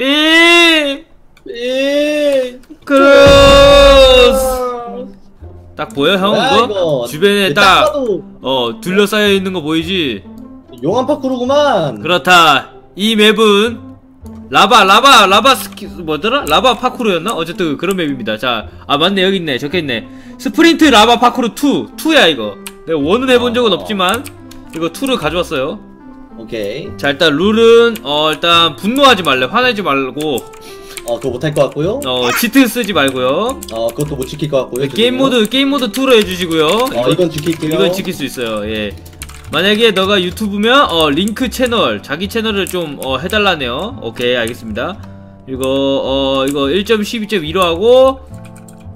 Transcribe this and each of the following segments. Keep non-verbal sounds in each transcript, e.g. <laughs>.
삐 삐. 크로스 딱 보여 형 뭐야, 이거? 이거? 주변에 딱 딱 봐도 어 둘러싸여 있는 거 보이지? 용암 파쿠르구만. 그렇다 이 맵은 라바 라바 라바 스키 뭐더라? 라바 파쿠르였나? 어쨌든 그런 맵입니다 자아 맞네 여기 있네 적혀있네 스프린트 라바 파쿠르 2 2야 이거 내가 원은 해본 적은 어. 없지만 이거 2를 가져왔어요 오케이. 자 일단 룰은 어 일단 분노하지 말래 화내지 말고 어 그거 못할 것 같고요. 어 치트 쓰지 말고요 어 그것도 못 지킬 것 같고요. 게임 죄송해요. 모드 게임 모드 2로 해주시고요 어 이건 지킬게요. 이건 지킬 수 있어요. 예. 만약에 너가 유튜브면 어 링크 채널 자기 채널을 좀 어, 해달라네요. 오케이 알겠습니다. 이거 어 이거 1.12.2로 하고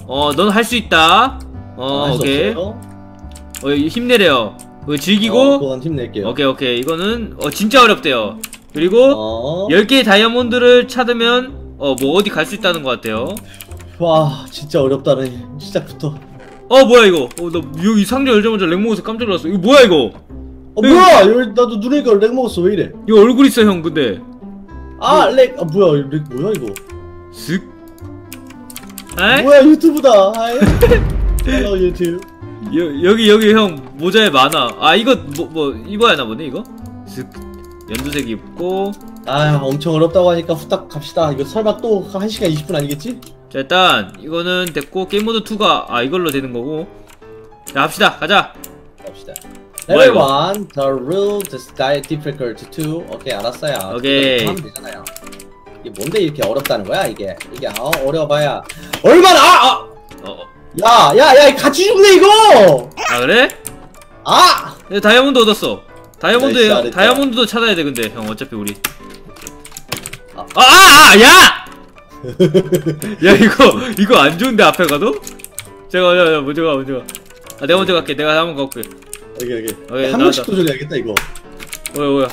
어 넌 할 수 있다. 어 할수 오케이. 어 힘내래요. 이거 즐기고 어, 그건 힘낼게요. 오케이 오케이 이거는 어 진짜 어렵대요. 그리고 어. 10개의 다이아몬드를 찾으면 어 뭐 어디 갈 수 있다는 것 같아요. 와 진짜 어렵다네 시작부터. 어 뭐야 이거? 어나 여기 상자 열자마자 렉 먹어서 깜짝 놀랐어. 이거 뭐야 이거? 어 뭐야 여기 나도 누르니까 렉 먹었어 왜 이래? 이거 얼굴 있어 형 근데. 아 렉. 아 뭐야 렉 뭐야 이거? 슥. 에? 뭐야 유튜브다. 하이. 헬로 유튜브. 여, 여기 여기 형 모자에 많아. 아 이거 뭐 뭐 입어야 하나 보네 이거. 슥. 연두색 입고. 아 엄청 어렵다고 하니까 후딱 갑시다. 이거 설마 또 1시간 20분 아니겠지? 자 일단 이거는 됐고 게임 모드 2가 아 이걸로 되는 거고. 자 합시다 가자. 갑시다. 이거? 1, the rule, the style, difficult 2. 오케이 알았어요. 오케이. 하면 되잖아요. 이게 뭔데 이렇게 어렵다는 거야 이게? 이게 어, 어려봐야 얼마나 아! 아! 어. 야, 야, 야, 같이 죽네 이거. 아 그래? 아! 야, 다이아몬드 얻었어. 다이아몬드 나이스, 잘했다. 다이아몬드도 찾아야 돼 근데 형 어차피 우리. 아. 아, 아, 아, 야! 야 이거 이거 안 좋은데 앞에 가도? 제가 야, 야 먼저 가 먼저 가. 아 내가 먼저 갈게. 내가 한번 가볼게. 오케이, 오케이. 오케이, 한 나왔다. 번씩 도전해야겠다 이거. 뭐야 뭐야.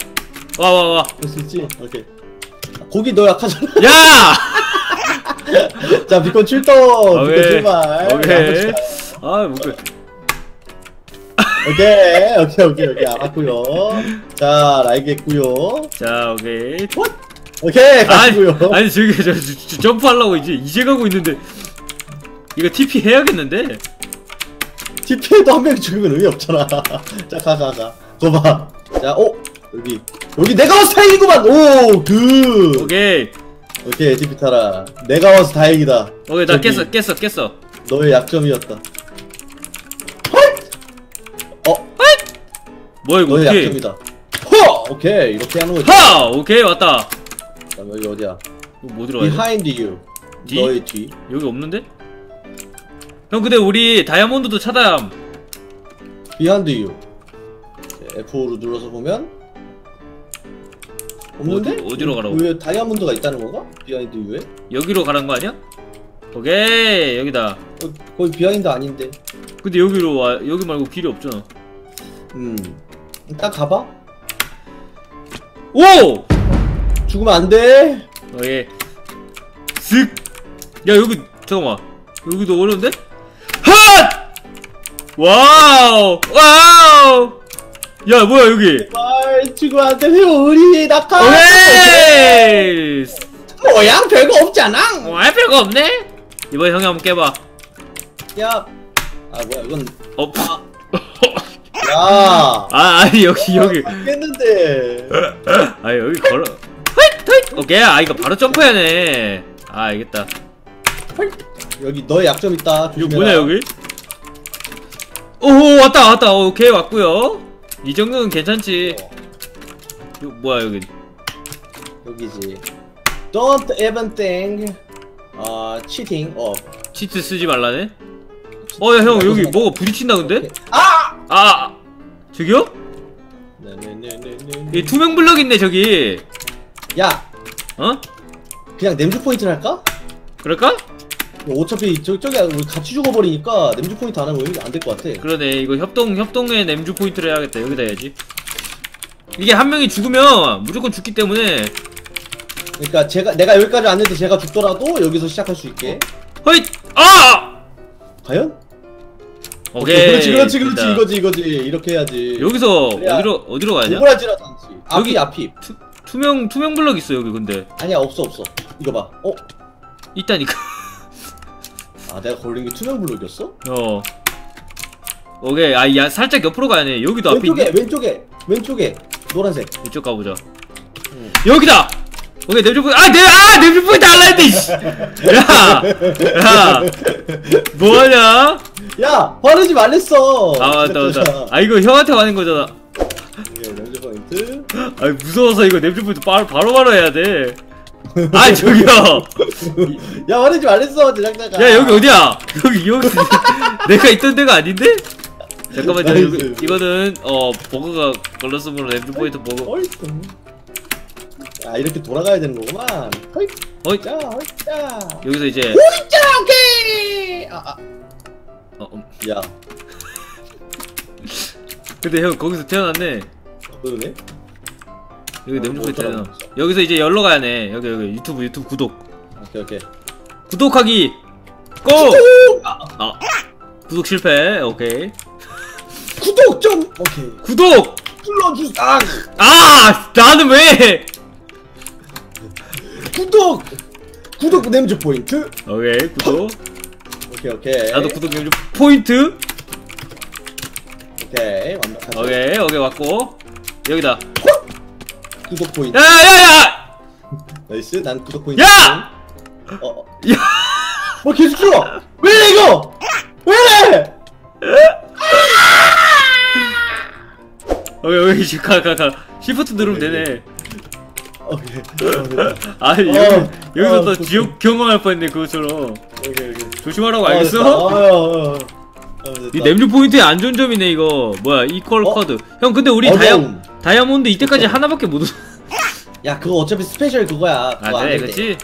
와 와 와. 할 수 있지? 오케이. 고기 너 약하잖아. 야! <laughs> <laughs> 자, 비콘 출동. 비콘 오케이. 출발. 오케이. 아, 뭐 그. 오케이, 오케이, 오케이, 오케이. 알았고요. 자, 알겠고요. 자, 오케이. 오케이, 아니, 갔고요. 아니 저기 저, 저, 저 점프하려고 이제 이제 가고 있는데 이거 TP 해야겠는데? TP에도 한 명 죽으면 의미 없잖아. <laughs> 자, 가, 가, 가. 거봐. 자, 오! 여기. 여기 내가 와서 다행이구만! 오! 그! 오케이. 오케이, TP 타라. 내가 와서 다행이다. 오케이, 나 저기. 깼어, 깼어, 깼어. 너의 약점이었다. 어, 뭐야 이거 너의 어떻게? 약점이다. 허! 오케이, 이렇게 하는 거지. 하! 오케이 왔다. 자, 여기 어디야? 이거 뭐 들어가야 돼? Behind you. 뒤? 너의 뒤. 여기 없는데? 형 근데 우리 다이아몬드도 찾아야 함. Behind you. F5로 눌러서 보면 없는데? 어디- 어디 로 가라고? 왜 다이아몬드가 있다는 건가? Behind you에? 여기로 가는 거 아니야? 오케이 여기다. 어, 거의 비하인드 아닌데. 근데 여기로 와 여기 말고 길이 없잖아. 음. 딱 가봐. 오! 죽으면 안 돼. 오케이. 슥. 야 여기 잠깐만. 여기도 어려운데? 핫! 와우! 와우! 야 뭐야 여기? 안 돼. 우리 낙하. 오케이! 뭐야? 별거 없잖아. 어, 할 필요가 없네? 이번에 형이 한번 깨봐. 야. 아 뭐야 이건. 어, <laughs> 야. 아, 아니, 여기, 여기. 겠는데 <laughs> 아, 여기 걸어. 오케이, 아, 이거 바로 점프해야네. 아, 알겠다. 여기 너의 약점 있다. 이거 조심해라. 뭐냐, 여기? 오, 왔다, 왔다. 오케이, 왔구요 이 정도는 괜찮지. 어, 이거 뭐야, 여기. 여기지. Don't even think. 어, cheating. 어. 치트 쓰지 말라네? 어, 야, 형, 여기 뭐가 부딪힌다, 근데? 아! 아! 저기요? 네네네네네. 이 투명 블럭 있네, 저기. 야, 어? 그냥 냄새 포인트를 할까? 그럴까? 어차피 저, 저기 우리 같이 죽어버리니까 냄새 포인트 안 하면 안될 것 같아. 그러네 이거 협동 협동의 냄주 포인트를 해야겠다 여기다 해야지 이게 한 명이 죽으면 무조건 죽기 때문에 그러니까 제가 내가 여기까지 왔는데 제가 죽더라도 여기서 시작할 수 있게. 허잇 아 과연? 오케이 그렇지 그렇지 그렇지 됐다. 이거지 이거지 이렇게 해야지. 여기서 그래야 어디로 어디로 가야 돼? 구부라지라도 않지. 앞이 여기- 앞이. 투명 투명 블럭 있어 여기 근데 아니야 없어 없어 이거 봐 어? 있다니까 아 내가 걸린 게 투명 블록이었어? 어. 오케이. 아 야 살짝 옆으로 가야 돼. 여기도 앞에 왼쪽에 있네. 왼쪽에 왼쪽에. 노란색. 이쪽 가보자. 응. 여기다! 오케이 냄새 포인트. 아내아 냄새 했는데 이씨. 야야. 뭐하냐? 야 화내지 말랬어. 아 맞다 맞다. 아 이거 형한테 가는 거잖아. 예, 명제 포인트. 아 무서워서 이거 냄새 포인트 바로 바로 바로 해야 돼 <laughs> 아 저기요. 야 화내지 말랬어 제작자가. 야 여기 어디야? 여기 여기. <laughs> 내가 있던 데가 아닌데? 잠깐만 요 나이스. 이거, 이거는 어 버그가 걸렸으므로 냄새 포인트 버그. 어이구 아 이렇게 돌아가야 되는 거구만. 허이 어이. 자 허이 자. 여기서 이제 허이 자 오케이! 아, 아. 어, 음. 야. 근데 형 거기서 태어났네. 그러네 여기 어, 냄새 뭐 포인트 어쩌라고 태어나 여기서 이제 열러 가야네 여기 여기 유튜브 유튜브 구독. 오케이 오케이. 구독하기 고! 아, 아. 구독 실패. 오케이. 구독 좀! 오케이. 구독! 눌러주 아 아 나는 왜 구독! 구독 냄새 포인트. 오케이 구독. 오케이 오케이. 나도 구독 연주 포인트. 오케이 완벽하죠. 오케이 오케이 왔고. 여기다 구독 포인트 야야야 나이스 난 구독 포인트 야! 어, 어. 야! 뭐 계속 줄어 왜 이래 이거 왜 이래 오케이 오케이 지금 가가 가 시프트 누르면 되네 오케이. 아니 어, 여기 여기서 어, 또. 지옥 경험할 뻔했네 그것처럼 오케이 오케이 조심하라고. 알겠어? 됐다. 이 냄새 포인트의 안 좋은 점이네 이거. 뭐야 이퀄 어? 커드 형 근데 우리 어려움. 다이아 다이아몬드 이때까지 하나밖에 못 얻... <laughs> 야 그거 어차피 스페셜 그거야. 아 그거 안 그래. 그치?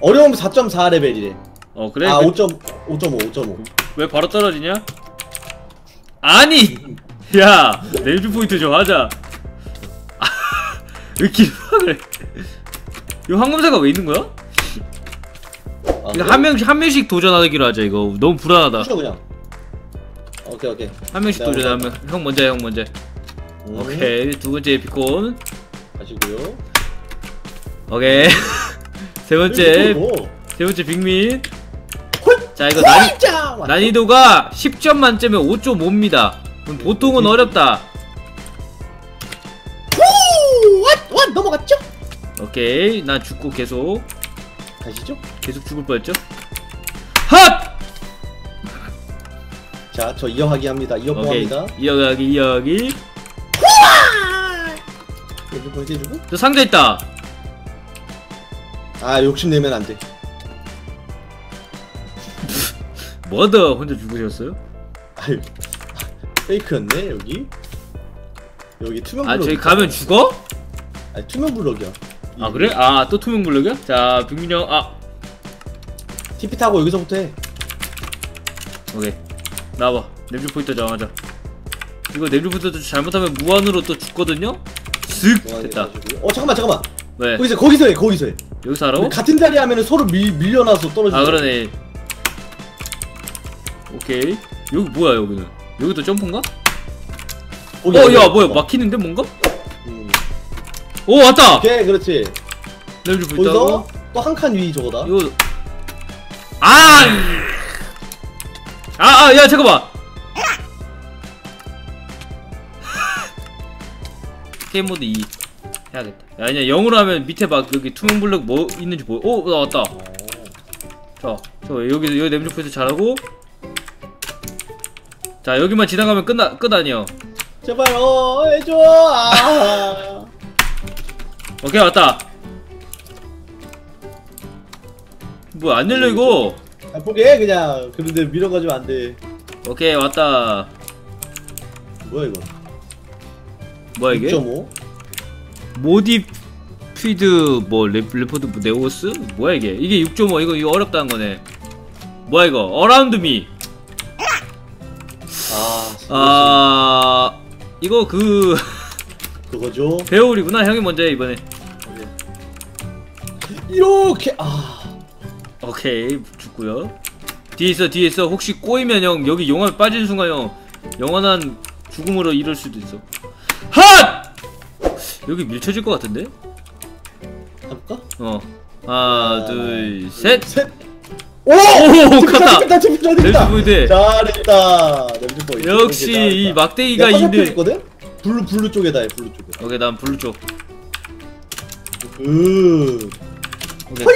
어려움 4.4 레벨이래. 어 그래? 아 그- 5.5 5.5 5.5 왜 바로 떨어지냐? 아니! <laughs> 야 냄새 포인트 좀 하자. 아, <laughs> 왜 길막을 이 황금사가 왜 있는 거야? 아, 이거 한 명씩 한 명씩 도전하기로 하자 이거. 너무 불안하다. 그냥 오케이 오케이. 한 명씩 내가 도전 하면 형 먼저 해, 형 먼저 해. 음, 오케이. 두 번째 에피콘. 가시고요. 오케이. <laughs> 세 번째 오, 세 번째 빅민 헐! 자 이거 난이! 난이도가 10점 만점에 5.5입니다. 그럼 보통은 어렵다. 후! 왓! 왓! 넘어갔죠? 오케이. 난 죽고 계속. 가시죠? 계속 죽을 뻔했죠 자 저 이어하기 합니다. 이어포 오케이. 합니다? 이어가기 이어가기. 여기 해주고. 저 상자 있다. 아 욕심내면 안 돼. <laughs> 뭐다 혼자 죽으셨어요? 아유 페이크였네 여기. 여기 투명 아 블럭 저기 가면 죽어? 아니 투명 블럭이야. 아 그래? 아 또 투명 블럭이야? 자 빅민 형 아. TP 타고 여기서부터 해. 오케이 나와봐 냄새 포인트 정하자 이거 냄새 포인트 잘못하면 무한으로 또 죽거든요? 슥 됐다 어 잠깐만 잠깐만 왜? 거기서 거기서 해 거기서 해 여기서 하라고? 같은 자리 하면은 서로 밀, 밀려나서 떨어지는 아 그러네 오케이 여기 뭐야 여기는 여기도 점프인가? 거기, 어. 야 뭐야 막히는데 뭔가? 음. 오 왔다! 오케이 그렇지 냄새 포인트 거기서 또 한 칸 위 저거다 이거 아! 아, 아, 야, 잠깐만! <laughs> 게임 모드 2 해야겠다. 야, 아니야, 0으로 하면 밑에 막 여기 투명 블럭 뭐 있는지 보여. 오, 나왔다. 자, 저 여기, 여기 냄새 포인트 잘하고. 자, 여기만 지나가면 끝나, 끝 아니야. 제발 어 해줘 아 <laughs> 오케이, 왔다. 뭐야, 안 열려, 이거? 아, 포기해 그냥 그런데 밀어가지고 안돼. 오케이, 왔다. 뭐야 이거? 뭐야, 이게? 6.5 모디피드 뭐 레, 레포드 뭐 네오스? 뭐야 이게? 이게 6.5 이거 이거 어렵다는 거네. 뭐야 이거? 어라운드 미. 아, 아 이거 그 <laughs> 그거죠? 배울이구나 형이 먼저 해 이번에. 이렇게 아. 오케이 죽고요 뒤에 있어 뒤에 있어 혹시 꼬이면 형 여기 용암에 빠지는 순간 형 영원한 죽음으로 이럴 수도 있어 핫 여기 밀쳐질 것 같은데? 해볼까? 어 하나 둘셋 셋. 오! 오, 갔다. 재밌다, 재밌다, 렌즈 재밌다. 보이드 잘했다. 렌즈 보이드. 역시 이. 막대기가 있는? 블루 블루 쪽에다 해. 블루 쪽에. 오케이 난 블루 쪽그 오케이.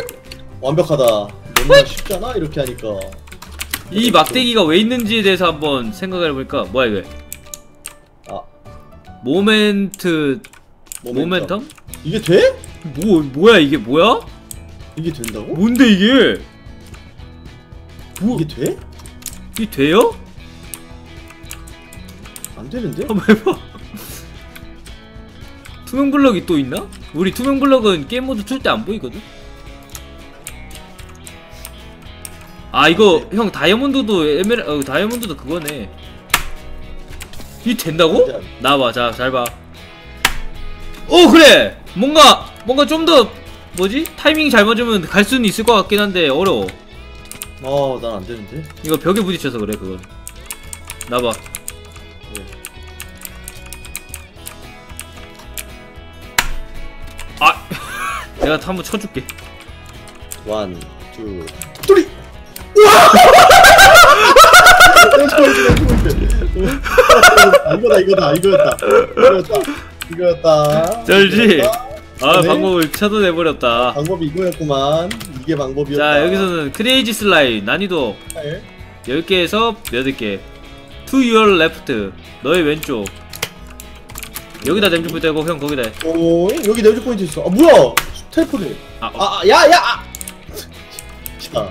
완벽하다. 너무 쉽잖아 이렇게 하니까. 이 막대기가 왜 있는지에 대해서 한번 생각을 해보니까 뭐야 이게 아 모멘트 모멘텀. 모멘텀? 이게 돼? 뭐 뭐야 이게 뭐야? 이게 된다고? 뭔데 이게? 뭐 이게 돼? 이게 돼요? 안 되는데? 한번 해봐. 투명 블럭이 또 있나? 우리 투명 블럭은 게임 모드 틀 때 안 보이거든. 아 이거 형 다이아몬드도 에메랄 어, 다이아몬드도 그거네. 이 된다고? 안 돼. 나봐 자 잘 봐. 오 그래 뭔가 뭔가 좀 더 뭐지 타이밍 잘 맞으면 갈 수는 있을 것 같긴 한데 어려워. 아, 난안 되는데. 이거 벽에 부딪혀서 그래 그건. 나봐. 네. 아 <laughs> 내가 한번 쳐줄게. 원, 투, 쓰리. 이거다 이거다. 이거였다 이거였다. 이거였다. 쩔지? 아 네. 방법을 찾아내버렸다. 방법이 이거였구만. 이게 방법이었다. 자 여기서는 크레이지 슬라임 난이도 네. 10개에서 8개. To your left 너의 왼쪽. 여기다 냄새 대고 형 거기다 해. 오 여기 내주 포인트 있어. 아 뭐야? 텔포네. 아, 어. 아야야! 아, <laughs> 자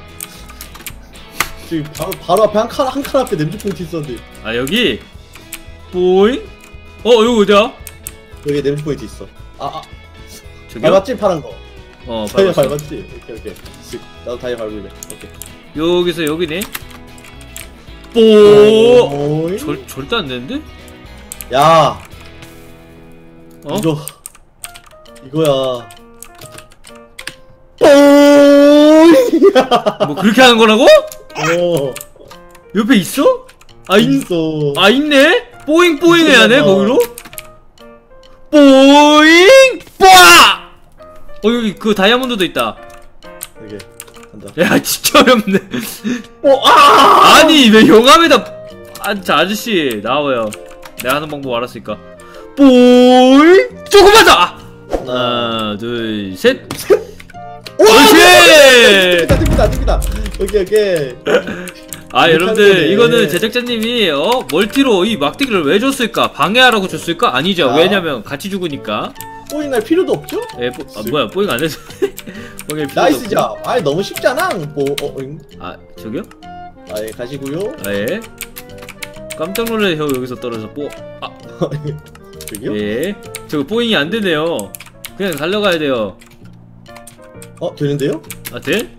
지금 바로 바로 앞에 한 칸 한 칸 앞에 냄새 포인트 있었는데. 아 여기? 보잉? 어 여기 어디야? 여기 냄새 포인트 있어. 아 아. 저기요? 밟았지 파란 거. 어 다이아 밟았어 밟았지 오케이 오케이. 쓱 나도 다이아 밟을래 오케이. 여기서 여기네? 뽀! 오잉? 절, 절대 안 되는데? 야. 어? 이거 이거야. 오잉! <laughs> 뭐 그렇게 하는 거라고? 어 옆에 있어? 아, 있, 있어 아 있네? 뽀잉 뽀잉 해야 돼. 거기로? 뽀잉 뽀아! 어 여기 그 다이아몬드도 있다 이게 간다 야 진짜 어렵네 오아 <laughs> 아니 왜 용암에다 아, 저 아저씨 나와요 내가 하는 방법 알았으니까 뽀잉 조금만 더 아! 하나 둘셋 그렇지! 됩니다 됩니다 됩니다. 오케이 오케이. 아 여러분들. 이거는 제작자님이 어 멀티로 이 막대기를 왜 줬을까? 방해하라고 줬을까? 아니죠. 아. 왜냐면 같이 죽으니까. 뽀잉 날 필요도 없죠? 예, <laughs> 뽀, 아 뭐야 뽀잉 안 해서. 뽀잉 필요 나이스 잡. 아이 너무 쉽잖아? 뽀잉 아 저기요? 아예 가시고요. 아예. 깜짝 놀래 형 여기서 떨어져 뽀아. 저기요? 예. 저거 뽀잉이 안 되네요. 그냥 달려가야 돼요 어 되는데요? 아 돼?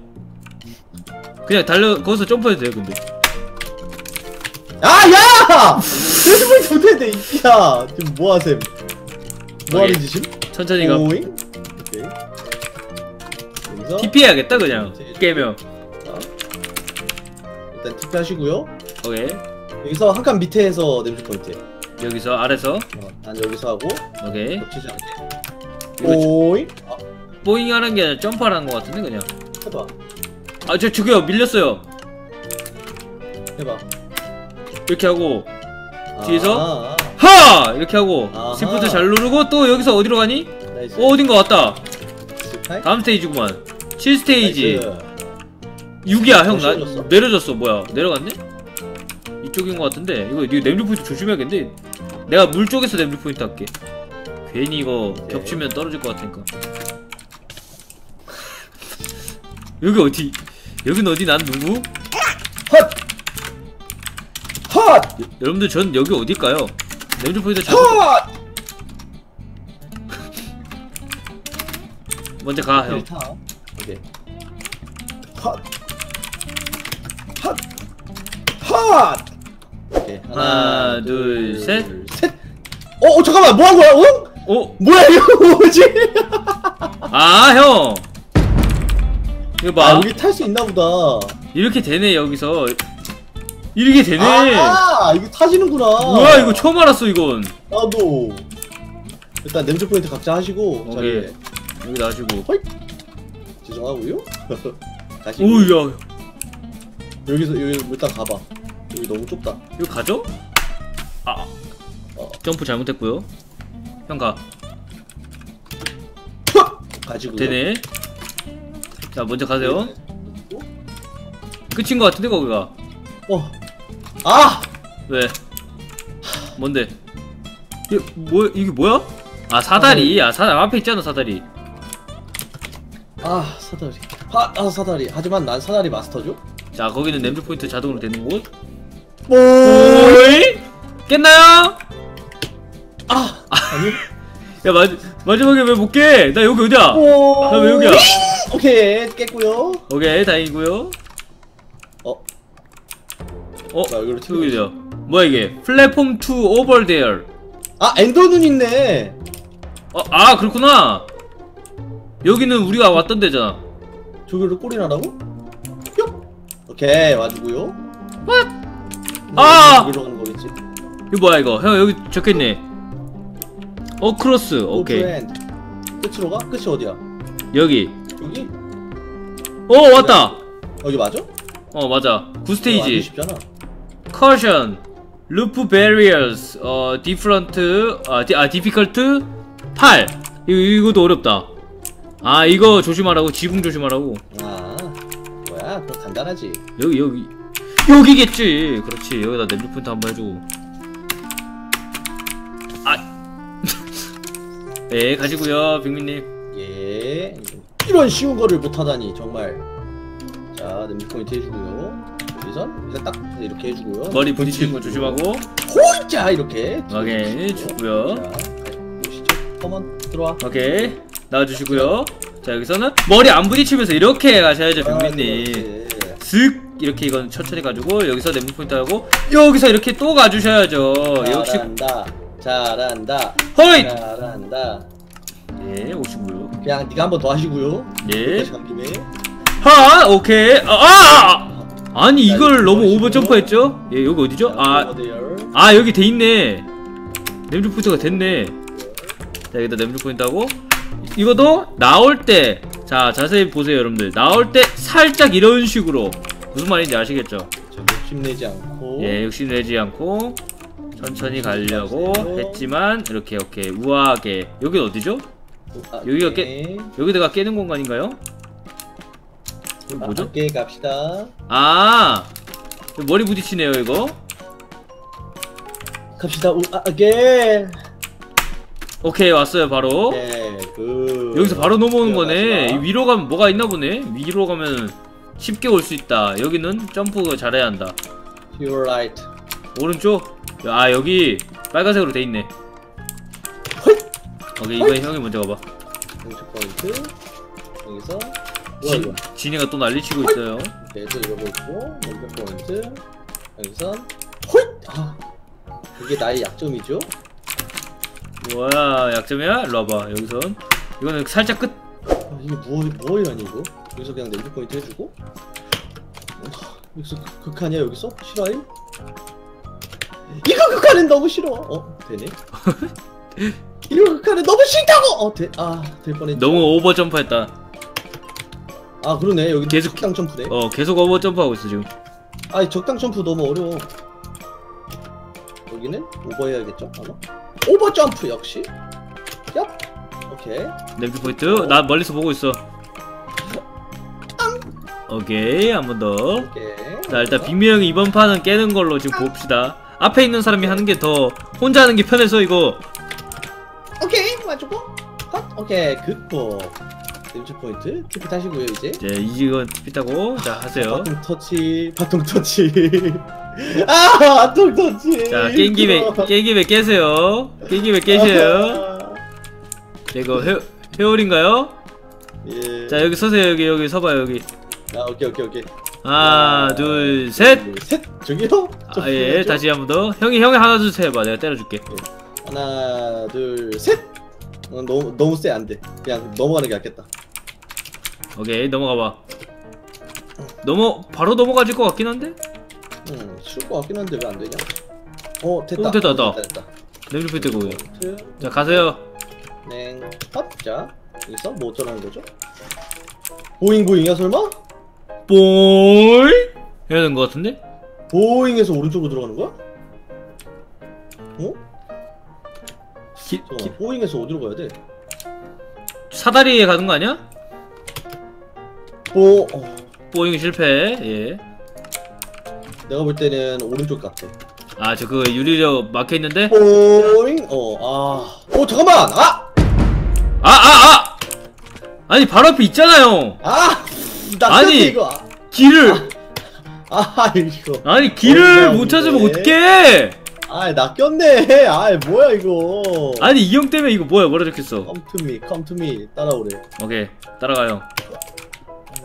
그냥 달려 거기서 점프해도 돼요 근데. 아야! 세스포인트 못했는데 이야. 지금 뭐하셈? 뭐하는 오케이. 짓임? 천천히 가. 뽀잉 오케이. 여기서? TP 해야겠다 그냥. 깨면. 일단 TP 하시고요. 오케이. 여기서 한 칸 밑에서 냄새 포인트 여기서 아래서. 어, 난 여기서 하고. 오케이. 겹치지 않게. 뽀잉 아 뽀잉 하는 게 아니라 점프하는 것 같은데 그냥 해봐 아저 저기요 밀렸어요 해봐 이렇게 하고 아, 뒤에서? 아, 하 이렇게 하고 아하. 시프트 잘 누르고 또 여기서 어디로 가니? 아. 나이스 어 어딘가 왔다 스파이? 다음 스테이지구만 7스테이지 나이스. 6이야 형 어, 나 쉬워졌어? 내려졌어 뭐야 내려갔네? 이쪽인 것 같은데 이거 이거 냄새 포인트 조심해야겠는데 내가 물 쪽에서 냄새 포인트 할게 괜히 이거 오케이. 겹치면 떨어질 것 같으니까 여기 어디 여긴 어디 난 누구? 헛! 헛! 여러분들 전 여기 어딜까요? 냄새 포인트 잘 헛! <laughs> 먼저 가 형. 타. 오케이. 헛! 헛! 헛! 오케이. 하나, 둘, 셋. 셋! 어, 어 잠깐만 뭐 한 거야? 응? 어? 뭐야 이거 뭐지? <laughs> 아 형. 이거 봐. 아 여기 탈 수 있나 보다. 이렇게 되네 여기서. 이렇게 되네. 아, 이게 타지는구나. 뭐야 이거 처음 알았어 이건. 나도. 일단 냄새 포인트 각자 하시고 오케이. 자리 여기 놔주고 죄송하고요. <laughs> 가시고 오야 여기서 여기 일단 가봐. 여기 너무 좁다. 이거 가죠? 아 어. 점프 잘못했고요 형 가 가지고 되네 자 먼저 가세요 끝인 것 같은데 거기가 어. 아! 왜? 뭔데? 이게 뭐 이게 뭐야? 아 사다리 아 사다리 앞에 있잖아 사다리 아 사다리. 아, 아 사다리. 하지만 난 사다리 마스터죠. 자 거기는 냄새 포인트 자동으로 되는 곳 오. 오이 깼나요? 아 아니. 야 마, 마지막에 왜 못 깨? 나 여기 어디야? 오. 나왜 여기야? 오케이 깼고요. 오케이 다행이고요 어. 어? 나 튀고 여기죠 뭐야 이게 플랫폼 2 over there 아 엔더 눈 있네. 어, 아 그렇구나 여기는 우리가 왔던 데잖아 저기로 꼬리 나라고? 뿅. 오케이 와주고요. 아! 여기로 가는 거겠지. 이거 뭐야 이거 형 여기 적혀있네 어 크로스 오케이. 끝으로 가? 끝이 어디야? 여기 어 왔다. 여기 맞아? 어 맞아. 구 완전 스테이지. 쉽잖아. caution. Loop barriers. 어 아, 디, 아 difficult. 8 이거 이것도 어렵다. 아 이거 조심하라고. 지붕 조심하라고. 아 뭐야? 그거 간단하지. 여기 여기. 여기겠지. 그렇지. 여기다 포인트 한번 해주고. <laughs> 아네 가지고요 빅민님. 예. 이런 쉬운 거를 못하다니 정말. 자 냄새 포인트 해주고요. 여기선 일단 딱 이렇게 해주고요. 머리 부딪히는 거 조심하고 자 이렇게. 오케이 주고요 자 보시죠. 컴온 들어와. 오케이 나와주시고요 자 여기서는 머리 안 부딪히면서 이렇게 가셔야죠 아, 그렇지. 슥 이렇게 이건 천천히 가지고 여기서 냄새 포인트 하고 여기서 이렇게 또 가주셔야죠 역시 잘한다. 잘한다. 허이 잘한다. 예 오시고요 그냥 네가 한 번 더 하시고요. 예간 김에. 하 오케이 아, 아! 아니 자, 이걸 너무. 오버 점프했죠? 예 여기 어디죠? 아? 아 여기 돼 있네 냄새 포인트가 됐네 자 여기다 냄새 포인트 하고 이것도 나올 때 자 자세히 보세요 여러분들 나올 때 살짝 이런 식으로 무슨 말인지 아시겠죠? 자, 욕심내지 않고. 예 욕심내지 않고 천천히 가려고 했지만 이렇게 이렇게 우아하게 여기 어디죠? 아, 여기가 오케이. 여기다가 깨는 공간인가요? 이거 뭐죠? 아, 오케이 갑시다. 아 머리 부딪히네요 이거 갑시다. 우, 아, 오케이. 오케이 왔어요 바로 예, 그. 여기서 바로 넘어오는 거네 위로 가면 뭐가 있나 보네 위로 가면 쉽게 올 수 있다 여기는 점프 잘해야 한다 Your right. 오른쪽 아 여기 빨간색으로 돼 있네 오케이 이거 형이 먼저 가봐 공식 포인트. 여기서. 뭐야 이거? 진, 진이가 또 난리치고 있어요 또 이러고 있고. 공식 포인트. 여기서. 호잇! 아. 이게 나의 약점이죠? 뭐야 약점이야? 일로 와봐 여기선 이거는 살짝 끝 아, 이게 뭐, 뭐이라니 이거? 여기서 그냥 냄새 포인트 해주고 어, 여기서 극- 극한이야 여기서? 싫어해? 이거 극한은 너무 싫어 어? 되네 <laughs> 극한은 너무 싫다고! 어? 돼? 아, 될 뻔했죠 너무 오버 점프했다. 아 그러네. 여기 계속- 적당 점프네. 어 계속 오버 점프하고 있어 지금. 아이 적당 점프 너무 어려워. 여기는 오버해야겠죠 아마? 오버 점프 역시? 얍! 오케이. 냄새 포인트. 나 멀리서 보고 있어. 오케이 한 번 더. 오케이. 자 일단 빅미 형이 이번 판은 깨는 걸로 지금 봅시다. 앞에 있는 사람이 하는 게 더 혼자 하는 게 편해서 이거 오케이 굿보 댐지 포인트 티켓 하시고요 이제. 이제 이건 삐따고 자 하세요. 바통 터치 바통 터치. <laughs> 아 바통 터치. 자 깬 김에 깬 김에 깨세요. 깬 김에 깨세요. 자, <laughs> 이거 회, 회오리인가요? 예. 자 여기 서세요 여기 여기 서봐요 여기. 아 오케이 오케이 오케이. 하나 둘셋. 셋. 저기요? 좀 아예 보여줘. 다시 한 번 더. 형이 형이 하나 둘 셋 해봐 내가 때려줄게. 하나 둘셋 어, 너무 너무 세 안돼 그냥 넘어가는 게 낫겠다 오케이 넘어가봐 넘어 바로 넘어가질 것 같긴 한데 음쉴것 같긴 한데 왜 안 되냐 어 됐다 어, 됐다, 됐다. 됐다 냄새 고요 포인트. 자 가세요 네. 헛자. 여기서 뭐 어쩌라는 거죠? 보잉 보잉이야 설마? 볼 해야 되는 것 같은데? 보잉에서 오른쪽으로 들어가는 거야? 기, 잠깐만, 기, 보잉에서 어디로 가야 돼? 사다리에 가는 거 아니야? 보, 어, 뽀잉 실패 예. 내가 볼 때는 오른쪽 같아. 아 저 그 유리로 막혀 있는데 보잉, 어, 아, 어 잠깐만, 아, 아 아 아! 아니 바로 앞에 있잖아요 아, 나 아니. 이거, 길을 아, 이거, 아니 길을 어이가 못 찾으면 없네. 어떡해 아, 나 꼈네, 아, 뭐야 이거. 아니 이 형 때문에 이거 뭐야 뭐라 적혔어 Come to me, come to me, 따라오래. 오케이 따라가요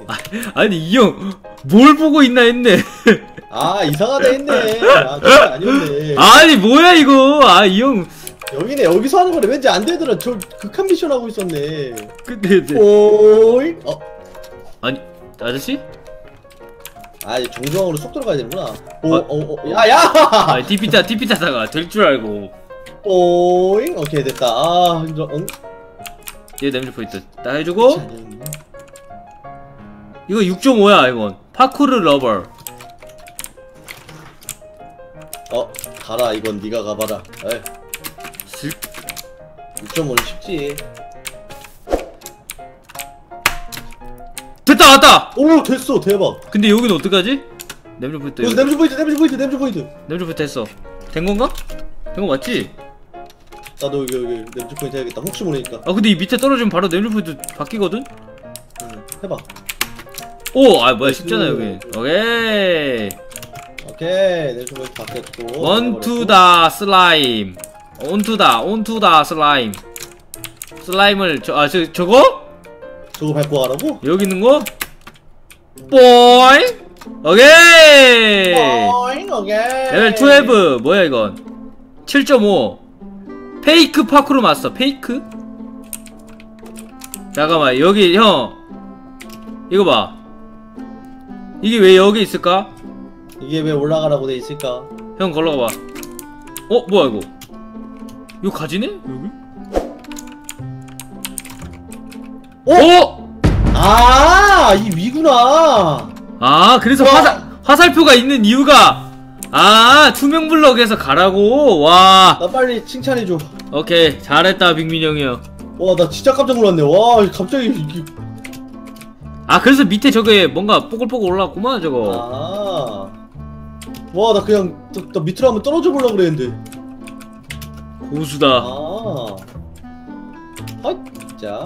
아, 아니 이 형 뭘 보고 있나 했네 아, 이상하다 했네. 아, <laughs> 그게 아니었네. 아니 뭐야 이거 아 이 형 여기네, 여기서 하는 거네. 왠지 안 되더라. 저 극한 미션 하고 있었네. 근데 네. 오잉, 어, 아니 아저씨? 아, 이제 정중앙으로 쏙 들어가야 되는구나. 오, 아. 어, 어, 야, 야! 아 TP 타 TP 타다가 될 줄 알고 오잉, 오케이, 됐다. 아, 힘들어. 응? 얘 냄새 포인트 딱 해주고 이거 6.5야 이건 파쿠르 러버 어, 가라. 이건 네가 가봐라. 에이, 슥 6.5는 쉽지. 됐다 왔다 오, 됐어. 대박. 근데 여기는 어떡하지? 냄새 포인트 여기서 냄새 포인트, 냄새 포인트, 냄새 포인트. 냄새 포인트 했어 된 건가? 된 거 맞지? 나도 여기, 여기 냄새 포인트 해야겠다. 혹시 모르니까. 아 근데 이 밑에 떨어지면 바로 냄새 포인트 바뀌거든? 응, 해봐. 오! 아 뭐야 쉽잖아 여기 오케이 오케이, 냄새 포인트 바뀌었고. 원투다 슬라임 온투다 온투다 슬라임 슬라임을 저, 아 저, 저거? 저거 밟고 가라고? 여기 있는 거? 뽀잉 오케이 오잉, 오케이. 레벨 12 뭐야 이건 7.5 페이크 파크로 마스터 페이크? 잠깐만 여기 형 이거 봐 이게 왜 여기 있을까? 이게 왜 올라가라고 돼 있을까? 형 걸러가 봐 어? 뭐야 이거 이거 가지네? 여기? 어? 아, 이 위구나. 아 그래서 와. 화살, 화살표가 있는 이유가 아 투명 블럭에서 가라고 와 나 빨리 칭찬해 줘. 오케이 잘했다 빅민 형이 형. 와, 나 진짜 깜짝 놀랐네. 와, 갑자기. 이게- 아 그래서 밑에 저게 뭔가 뽀글뽀글 올라왔구만 저거 아. 와, 나 그냥, 나, 나 밑으로 한번 떨어져 보려고 그랬는데. 고수다 아. 헛 자.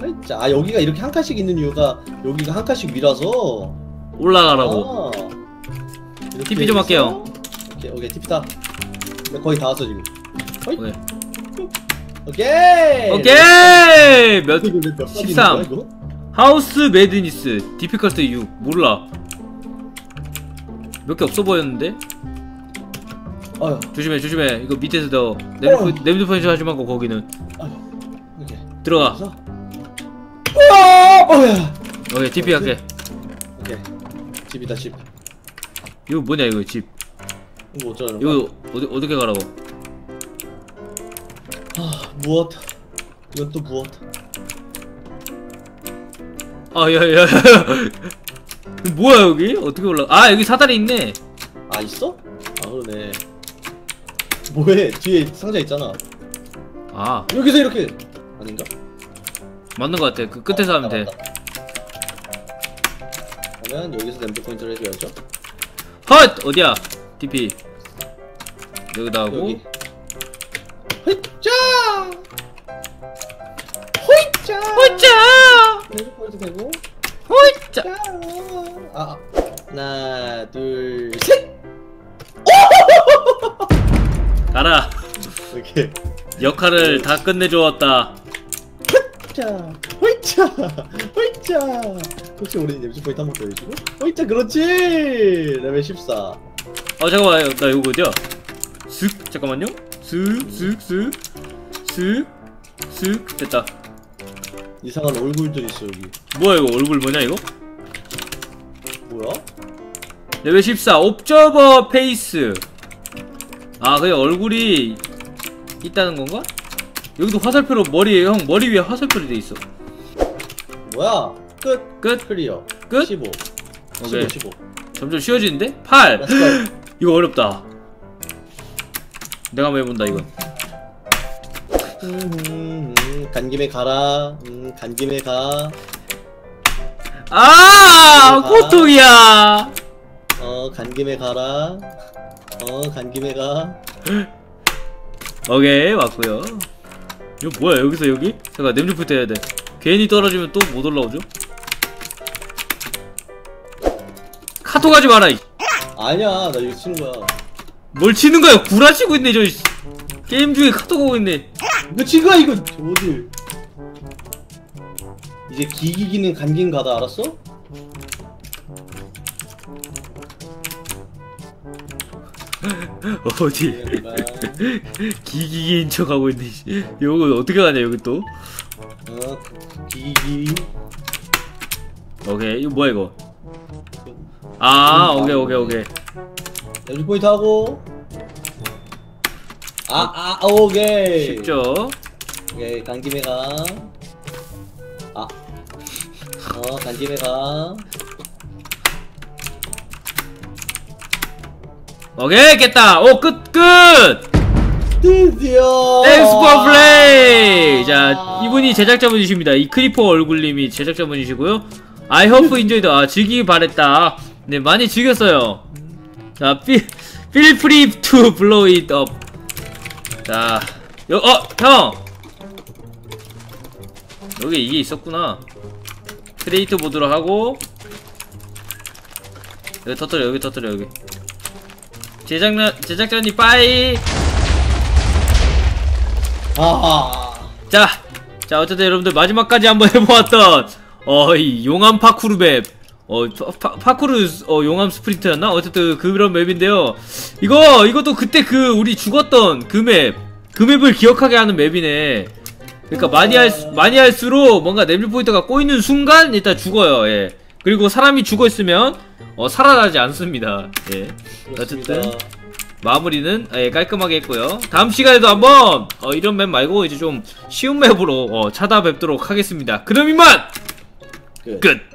헛자. 아, 여기가 이렇게 한 칸씩 있는 이유가, 여기가 한 칸씩 위라서. 올라가라고 아. TP 좀 해서- 할게요. 오케이, 오케이, TP 다. 나 거의 다 왔어, 지금. 오케이 오케이! 오케이 몇몇 가지 13. 있는 거야, 이거? 하우스 매드니스 디피컬트 6 몰라 몇 개 없어 보였는데 아유, 조심해 조심해 이거 밑에서 너 냄새 어. 포인트 하지 말고 거기는 아유. 들어가 우와! 어야. 오케이 TP 할게 오케이. 집이다 집. 이거 뭐냐 이거 집 이거 어쩌라는 거야? 이거 어디 어떻게 가라고 아, 무엇? 이건 또 무엇? 아 야야야 <laughs> 뭐야 여기 어떻게 올라 아 여기 사다리 있네 아 있어? 아 그러네. 뭐해? 뒤에 상자 있잖아. 아 여기서 이렇게 아닌가? 맞는 것 같아 그 끝에서 어, 하면 돼. 그러면 여기서 냄새 포인트를 해줘야죠. 헛 어디야 TP 여기다 하고 여기. 호이짜! 호이짜 냄새 포인트 되고. 호이짜 짜! 아, 하나, 둘, 셋! 가라 이렇게. 역할을 다 끝내주었다 자, 호이차, 호이차. 혹시 우리 냄새 포인트 한번 더 해주고? 호이차, 그렇지. 레벨 14. 아 잠깐만 나 이거 어디야 슥 잠깐만요 슥슥슥슥슥 됐다 이상한 얼굴들 있어 여기. 뭐야 이거 얼굴 뭐냐 이거 뭐야? 레벨 14 옵저버 페이스 아 그냥 얼굴이 있다는 건가? 여기도 화살표로 머리에 형 머리 위에 화살표로 돼 있어. 뭐야? 끝. 끝. 클리어. 끝? 15. 오케이. 15, 15. 점점 쉬워지는데? 8. Let's go. <gasps> 이거 어렵다. 내가 한번 해본다 이건. 음, 음, 간 김에 가라. 음, 간 김에 가. 아 고통이야. 어, 간 김에 가라. 어, 간 김에 가. <gasps> 오케이 맞고요. 이거 뭐야 여기서 여기? 잠깐 냄새부터 해야 돼. 괜히 떨어지면 또 못 올라오죠? 카톡 하지 마라. 이. 아니야, 나 이거 치는 거야. 뭘 치는 거야? 구라치고 있네 저. 씨. 게임 중에 카톡 하고 있네. 이거 친 거야, 이거. 어디? 이제 기기기는 간긴 가다, 알았어? 어디? 내가 기기기인 척 하고 있네. 씨. 이거 어떻게 가냐 여기 또? 어, 기기기. 오케이 이거 뭐야 이거? 아 오케이 오케이 오케이. 연주 포인트 하고. 아, 아, 오케이. 쉽죠? 오케이, 간 김에 가. 아. 어, 간 김에 가. 오케이 깼다. 오 끝 끝. 드디어! 땡스 포 플레이! 자, 이분이 제작자분이십니다. 이 크리퍼 얼굴님이 제작자분이시고요. I hope enjoyed. 아, 즐기기 바랬다. 네, 많이 즐겼어요. 자, feel, feel free to blow it up. 자, 여, 어, 형! 여기 이게 있었구나. 크리에이터 모드로 하고, 여기 터뜨려, 여기 터뜨려, 여기. 제작자, 제작자님, 빠이! 아, 자, 자 어쨌든 여러분들 마지막까지 한번 <laughs> 해보았던 어이 용암 파쿠르 맵, 어 파, 파쿠르 어 용암 스프린트였나? 어쨌든 그런 맵인데요. 이거 이것도 그때 그 우리 죽었던 그 맵, 그 맵을 기억하게 하는 맵이네. 그러니까 많이 할 수- 많이 할수록 뭔가 레벨 포인트가 꼬이는 순간 일단 죽어요. 예. 그리고 사람이 죽어 있으면 어 살아나지 않습니다. 예. 그렇습니다. 어쨌든 마무리는 예, 깔끔하게 했고요. 다음 시간에도 한번 어, 이런 맵 말고 이제 좀 쉬운 맵으로 어, 찾아뵙도록 하겠습니다. 그럼 이만 끝. 끝.